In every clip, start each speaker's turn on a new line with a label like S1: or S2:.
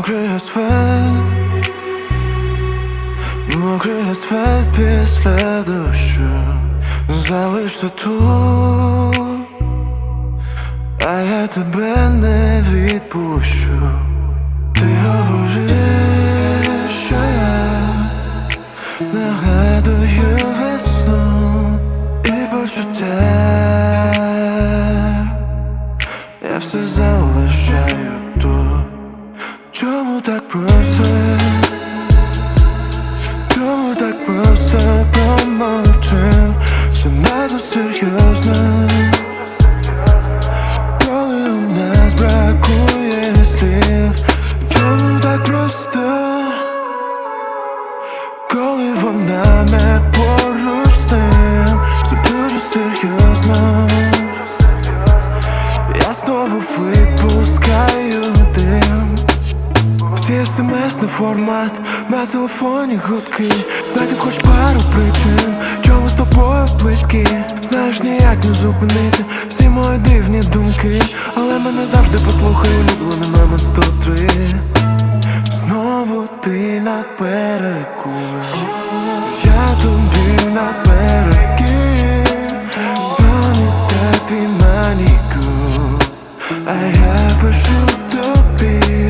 S1: Мокрий асфальт, мокрий асфальт після дощу Залишся тут, а я тебе не відпущу Ти говориш, що я нагадую весну і почуття просто? Чому так просто помовчав? Все надто серйозно Коли у нас бракує слів Чому так просто? Коли вона не поруч з ним Все дуже серйозно Я знову випускаю смс на формат, на телефоні гудки. Знайти хоч пару причин, чому з тобою близькі. Знаєш, ніяк не зупинити всі мої дивні думки. Але мене завжди послухай улюблений номер 103 Знову ти напереку Я тобі наперекір Пам'ятай твій манікюр А я пишу тобі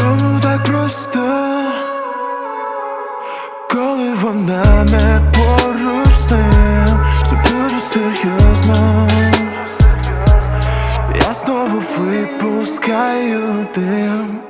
S1: Чому так просто, коли вона не поруч з ним Все дуже серйозно. Я знову випускаю дим